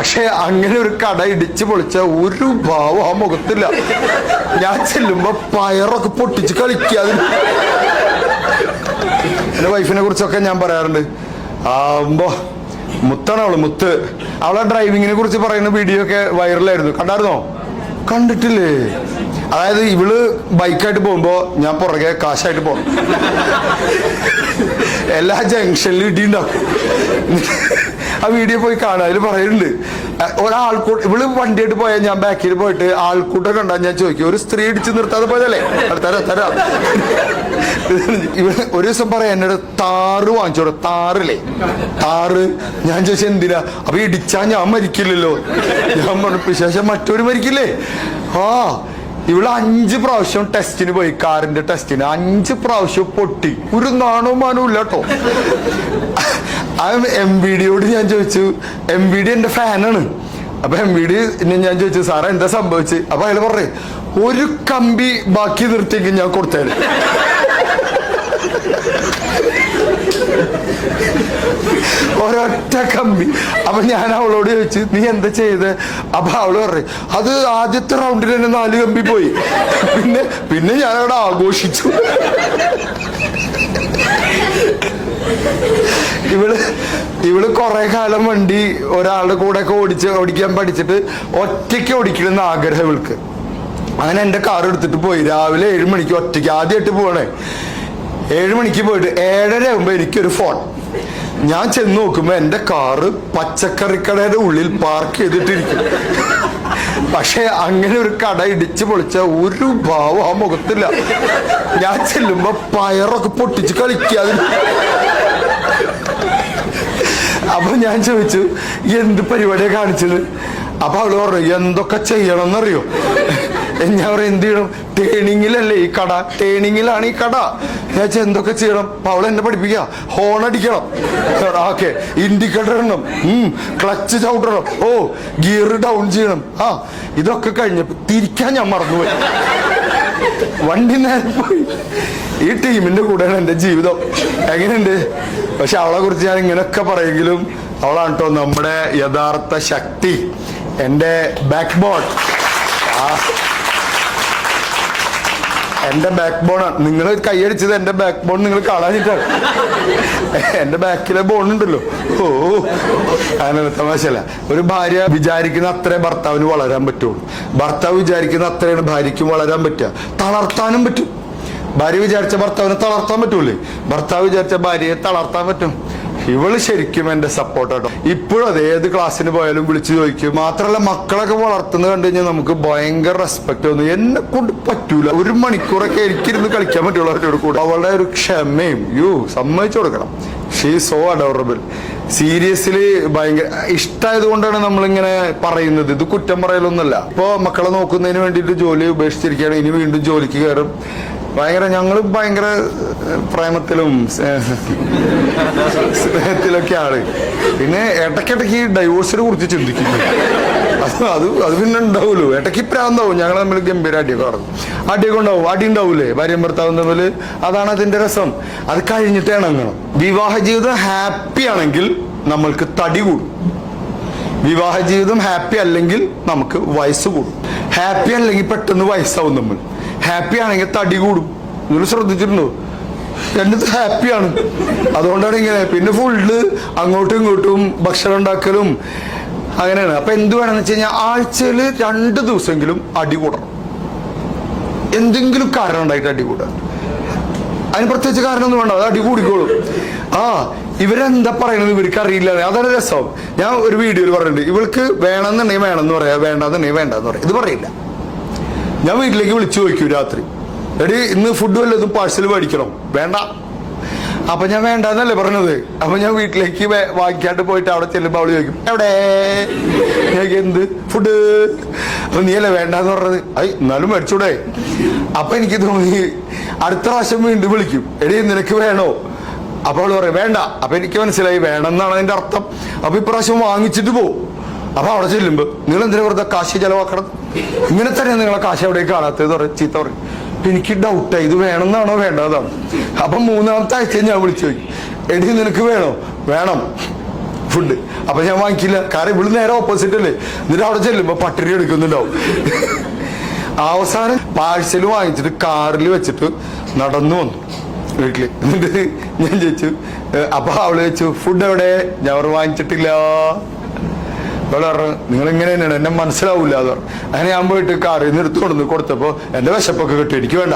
പക്ഷെ അങ്ങനെ ഒരു കട ഇടിച്ചു പൊളിച്ച ഒരു ഭാവം ആ മുഖത്തില്ല. ഞാൻ ചെല്ലുമ്പോ പയറൊക്കെ പൊട്ടിച്ച് കളിക്കാതെ എന്റെ വൈഫിനെ കുറിച്ചൊക്കെ ഞാൻ പറയാറുണ്ട്. ആവുമ്പോ മുത്താണ് അവൾ മുത്ത്. അവളെ ഡ്രൈവിങ്ങിനെ കുറിച്ച് പറയുന്ന വീഡിയോ ഒക്കെ വൈറലായിരുന്നു. കണ്ടായിരുന്നോ? കണ്ടിട്ടില്ലേ? അതായത് ഇവൾ ബൈക്കായിട്ട് പോകുമ്പോ ഞാൻ പുറകെ കാശായിട്ട് പോകും. എല്ലാ ജംഗ്ഷനിലും ഇടിയുണ്ടാവും ആ വീഡിയോ പോയി കാണാം. അതിൽ പറയുന്നുണ്ട് ഒരാൾക്കൂട്ട് ഇവൾ വണ്ടിയായിട്ട് പോയാൽ ഞാൻ ബാക്കിൽ പോയിട്ട് ആൾക്കൂട്ടം കണ്ടാൽ ഞാൻ ചോദിക്കും ഒരു സ്ത്രീ ഇടിച്ച് നിർത്താതെ പോയതല്ലേ? തരാം തരാം. ഇവ ഒരു ദിവസം പറയാം എന്നോട് താറ് വാങ്ങിച്ചോടെ താറില്ലേ? താറ്? ഞാൻ ചോദിച്ചാൽ എന്തിനാ? അപ്പൊ ഇടിച്ചാ ഞാൻ മരിക്കില്ലല്ലോ. ഞാൻ പറഞ്ഞു വിശേഷം മറ്റൊരു മരിക്കില്ലേ? ആ ഇവൾ അഞ്ച് പ്രാവശ്യം ടെസ്റ്റിന് പോയി കാറിന്റെ ടെസ്റ്റിന്. അഞ്ച് പ്രാവശ്യം പൊട്ടി. ഒരു നാണവും മാനവും ഇല്ല കേട്ടോ ആ എം വി ഡിയോട് ഞാൻ ചോദിച്ചു. എം വി ഡി എന്റെ ഫാനാണ് അപ്പൊ എം വി ഡി ഞാൻ ചോദിച്ചു സാറേ എന്താ സംഭവിച്ചു? അപ്പൊ അയാൾ പറഞ്ഞു ഒരു കമ്പി ബാക്കി നിർത്തിയെങ്കിൽ ഞാൻ കൊടുത്തേനെ. ഒരൊറ്റ കമ്പി. അപ്പൊ ഞാൻ അവളോട് ചോദിച്ചു നീ എന്താ ചെയ്ത്? അപ്പൊ അവൾ പറഞ്ഞു അത് ആദ്യത്തെ റൗണ്ടിൽ തന്നെ നാല് കമ്പി പോയി. പിന്നെ പിന്നെ ഞാൻ അവിടെ ആഘോഷിച്ചു. ഇവൾ ഇവൾ കുറെ കാലം വണ്ടി ഒരാളുടെ കൂടെ ഒക്കെ ഓടിച്ച് ഓടിക്കാൻ പഠിച്ചിട്ട് ഒറ്റയ്ക്ക് ഓടിക്കണമെന്ന് ആഗ്രഹം ഇവൾക്ക്. അങ്ങനെ എന്റെ കാർ എടുത്തിട്ട് പോയി. രാവിലെ ഏഴ് മണിക്ക് ഒറ്റയ്ക്ക് ആദ്യമായിട്ട് പോകണേ ഏഴ് മണിക്ക് പോയിട്ട് ഏഴര ആകുമ്പോൾ എനിക്കൊരു ഫോൺ. ഞാൻ ചെന്ന് നോക്കുമ്പോൾ എന്റെ കാറ് പച്ചക്കറിക്കടയുടെ ഉള്ളിൽ പാർക്ക് ചെയ്തിട്ടിരിക്കും. പക്ഷെ അങ്ങനെ ഒരു കട ഇടിച്ചു പൊളിച്ച ഒരു ഭാവം ആ മുഖത്തില്ല. ഞാൻ ചെല്ലുമ്പോ പയറൊക്കെ പൊട്ടിച്ച് കളിക്കാതെ അപ്പൊ ഞാൻ ചോദിച്ചു എന്ത് പരിപാടിയാണ് കാണിച്ചത്? അപ്പൊ അവൾ പറഞ്ഞു എന്തൊക്കെ ചെയ്യണം എന്നറിയോ ഞാൻ പറയും എന്ത് ചെയ്യണം? ടേണിങ്ങിലല്ലേ ഈ കട? ടേണിങ്ങിലാണ് ഈ കട. ഞാൻ എന്തൊക്കെ ചെയ്യണം? അവൾ എന്നെ പഠിപ്പിക്കുക ഹോൺ അടിക്കണം. ഓക്കെ ഇൻഡിക്കേറ്റർ ഇടണം. ക്ലച്ച് ചവിട്ടണം ഓ ഗിയർ ഡൗൺ ചെയ്യണം. ആ ഇതൊക്കെ കഴിഞ്ഞപ്പോ തിരിക്കാൻ ഞാൻ മറന്നുപോയി. വണ്ടി നേരെ പോയി. ഈ ടീമിന്റെ കൂടെയാണ് എന്റെ ജീവിതം. എങ്ങനെയുണ്ട്? പക്ഷെ അവളെ കുറിച്ച് ഞാൻ ഇങ്ങനെയൊക്കെ പറയെങ്കിലും അവളാണ് കേട്ടോ നമ്മുടെ യഥാർത്ഥ ശക്തി. എന്റെ ബാക്ക് ബോൺ എന്റെ ബാക്ക് ബോൺ ആണ് നിങ്ങൾ കൈയടിച്ചത് എന്റെ ബാക്ക് ബോൺ നിങ്ങൾ കളഞ്ഞിട്ടാണ് എന്റെ ബാക്കിലെ ബോൺ ഉണ്ടല്ലോ. ഓ അങ്ങനെ തമാശല്ല ഒരു ഭാര്യ വിചാരിക്കുന്ന അത്രേ ഭർത്താവിന് വളരാൻ പറ്റുള്ളൂ. ഭർത്താവ് വിചാരിക്കുന്ന അത്രയാണ് ഭാര്യയ്ക്കും വളരാൻ പറ്റുക. തളർത്താനും പറ്റും. ഭാര്യ വിചാരിച്ച ഭർത്താവിനെ തളർത്താൻ പറ്റൂലേ? ഭർത്താവ് വിചാരിച്ച ഭാര്യയെ തളർത്താൻ പറ്റും. ഇവൾ ശരിക്കും എന്റെ സപ്പോർട്ട് കേട്ടോ ഇപ്പോഴും അത് ഏത് ക്ലാസ്സിന് പോയാലും വിളിച്ചു ചോദിക്കും. മാത്രമല്ല മക്കളൊക്കെ വളർത്തുന്നത് കണ്ടു കഴിഞ്ഞാൽ നമുക്ക് ഭയങ്കര റെസ്പെക്ട് തോന്നും. എന്നെ കൊണ്ട് പറ്റൂല. ഒരു മണിക്കൂറൊക്കെ എനിക്കിരുന്ന് കളിക്കാൻ പറ്റുള്ളൂ അവരോട് കൂടെ. അവളുടെ ഒരു ക്ഷമയും യു സമ്മതിച്ചു കൊടുക്കണം. ഷീ സോ അഡോറബിൾ സീരിയസ്ലി ഭയങ്കര ഇഷ്ടമായത് കൊണ്ടാണ് നമ്മളിങ്ങനെ പറയുന്നത്. ഇത് കുറ്റം പറയലൊന്നുമല്ല. ഇപ്പോ മക്കളെ നോക്കുന്നതിന് വേണ്ടിയിട്ട് ജോലി ഉപേക്ഷിച്ചിരിക്കുകയാണ്. ഇനി വീണ്ടും ജോലിക്ക് കയറും. ഭയങ്കര ഞങ്ങൾ ഭയങ്കര പ്രേമത്തിലും സ്നേഹ- സ്നേഹത്തിലൊക്കെയാണ് പിന്നെ ഇടയ്ക്കിടയ്ക്ക് ഡൈവോഴ്സിനെ കുറിച്ച് ചിന്തിക്കുന്നു. അത് അത് അത് പിന്നെ ഉണ്ടാവുമല്ലോ. ഇടയ്ക്ക് പ്രാന്താവും ഞങ്ങൾ തമ്മിൽ ഗംഭീര അടിയൊക്കെ നടക്കും അടിയൊക്കെ ഉണ്ടാവും. അടി ഉണ്ടാവൂലേ? ഭാര്യയും ഭർത്താവും തമ്മിൽ അതാണ് അതിന്റെ രസം. അത് കഴിഞ്ഞിട്ട് ഇണങ്ങണം. വിവാഹ ജീവിതം ഹാപ്പി ആണെങ്കിൽ നമ്മൾക്ക് തടി കൂടും. വിവാഹ ജീവിതം ഹാപ്പി അല്ലെങ്കിൽ നമുക്ക് വയസ്സ് കൂടും. ഹാപ്പി അല്ലെങ്കിൽ പെട്ടെന്ന് വയസ്സാവും നമ്മൾ. ഹാപ്പി ആണെങ്കിൽ തടി കൂടും. നിങ്ങൾ ശ്രദ്ധിച്ചിട്ടുണ്ടോ? രണ്ടത് ഹാപ്പിയാണ് അതുകൊണ്ടാണ് ഇങ്ങനെ. പിന്നെ ഫുള്ള് അങ്ങോട്ടും ഇങ്ങോട്ടും ഭക്ഷണം ഉണ്ടാക്കലും അങ്ങനെയാണ്. അപ്പൊ എന്ത് വേണമെന്ന് വെച്ച് കഴിഞ്ഞാൽ ആഴ്ചയിൽ രണ്ട് ദിവസമെങ്കിലും അടി കൂടണം. എന്തെങ്കിലും കാരണം ഉണ്ടായിട്ട് അടി കൂടാൻ അതിന് പ്രത്യേകിച്ച് കാരണമൊന്നും വേണ്ട. അത് അടി കൂടിക്കോളും. ആ ഇവരെന്താ പറയണത് ഇവർക്ക് അറിയില്ല. അതാണ് രസം. ഞാൻ ഒരു വീഡിയോയിൽ പറഞ്ഞിട്ടുണ്ട്. ഇവൾക്ക് വേണമെന്നുണ്ടെങ്കിൽ വേണമെന്ന് പറയാം. വേണ്ടെന്നുണ്ടെങ്കിൽ വേണ്ടെന്ന് പറയാം. ഇത് പറയില്ല. ഞാൻ വീട്ടിലേക്ക് വിളിച്ചു ചോദിക്കൂ രാത്രി. എടി ഇന്ന് ഫുഡ് വല്ലതും പാഴ്സൽ മേടിക്കണം? വേണ്ട. അപ്പൊ ഞാൻ വേണ്ടെന്നല്ലേ പറഞ്ഞത്. അപ്പൊ ഞാൻ വീട്ടിലേക്ക് വാങ്ങിക്കാണ്ട് പോയിട്ട് അവിടെ ചെല്ലുമ്പോ അവൾ ചോദിക്കും എവിടെ? എന്ത്? ഫുഡ് അപ്പൊ നീയല്ലേ വേണ്ടെന്ന് പറഞ്ഞത്. ഐ എന്നാലും മേടിച്ചൂടെ. അപ്പൊ എനിക്ക് തോന്നി അടുത്ത പ്രാവശ്യം വീണ്ടും വിളിക്കും എടി നിനക്ക് വേണോ? അപ്പൊ അവൾ പറയും വേണ്ട. അപ്പൊ എനിക്ക് മനസ്സിലായി വേണമെന്നാണ് അതിന്റെ അർത്ഥം. അപ്പൊ ഇപ്രാവശ്യം വാങ്ങിച്ചിട്ട് പോകും അപ്പൊ അവിടെ ചെല്ലുമ്പോ നിങ്ങൾ എന്തിനാ വെറുതെ കാശ് ചെലവാക്കണം ഇങ്ങനെ തന്നെ നിങ്ങളെ കാശ് എവിടേക്ക് കാണാത്തത് പറയും ചീത്ത പറയും. എനിക്ക് ഡൗട്ടായി ഇത് വേണമെന്നാണോ വേണ്ടതാണ് അപ്പൊ മൂന്നാമത്തെ ആഴ്ച ഞാൻ വിളിച്ചു പോയി. എടി നിനക്ക് വേണോ? വേണം. ഫുഡ്. അപ്പൊ ഞാൻ വാങ്ങിക്കില്ല. കാരണം ഇവിടെ നേരെ ഓപ്പോസിറ്റ് അല്ലേ? എന്നിട്ട് അവിടെ ചെല്ലുമ്പോ പട്ടിണി എടുക്കുന്നുണ്ടാവും. അവസാനം പാഴ്സൽ വാങ്ങിച്ചിട്ട് കാറിൽ വെച്ചിട്ട് നടന്നു വന്നു വീട്ടിൽ. എന്നിട്ട് ഞാൻ ചോദിച്ചു അപ്പോൾ അപ്പൊ അവൾ ചോദിച്ചു ഫുഡ് എവിടെ? ഞാൻ വാങ്ങിച്ചിട്ടില്ല. പറഞ്ഞു നിങ്ങൾ ഇങ്ങനെ തന്നെയാണ് എന്നെ മനസ്സിലാവൂല അത് അങ്ങനെ ഞാൻ പോയിട്ട് കാറിൽ നിന്ന് എടുത്തു കൊണ്ടുവന്ന് കൊടുത്തപ്പോ എന്റെ വിശപ്പൊക്കെ കിട്ടി. എനിക്ക് വേണ്ട.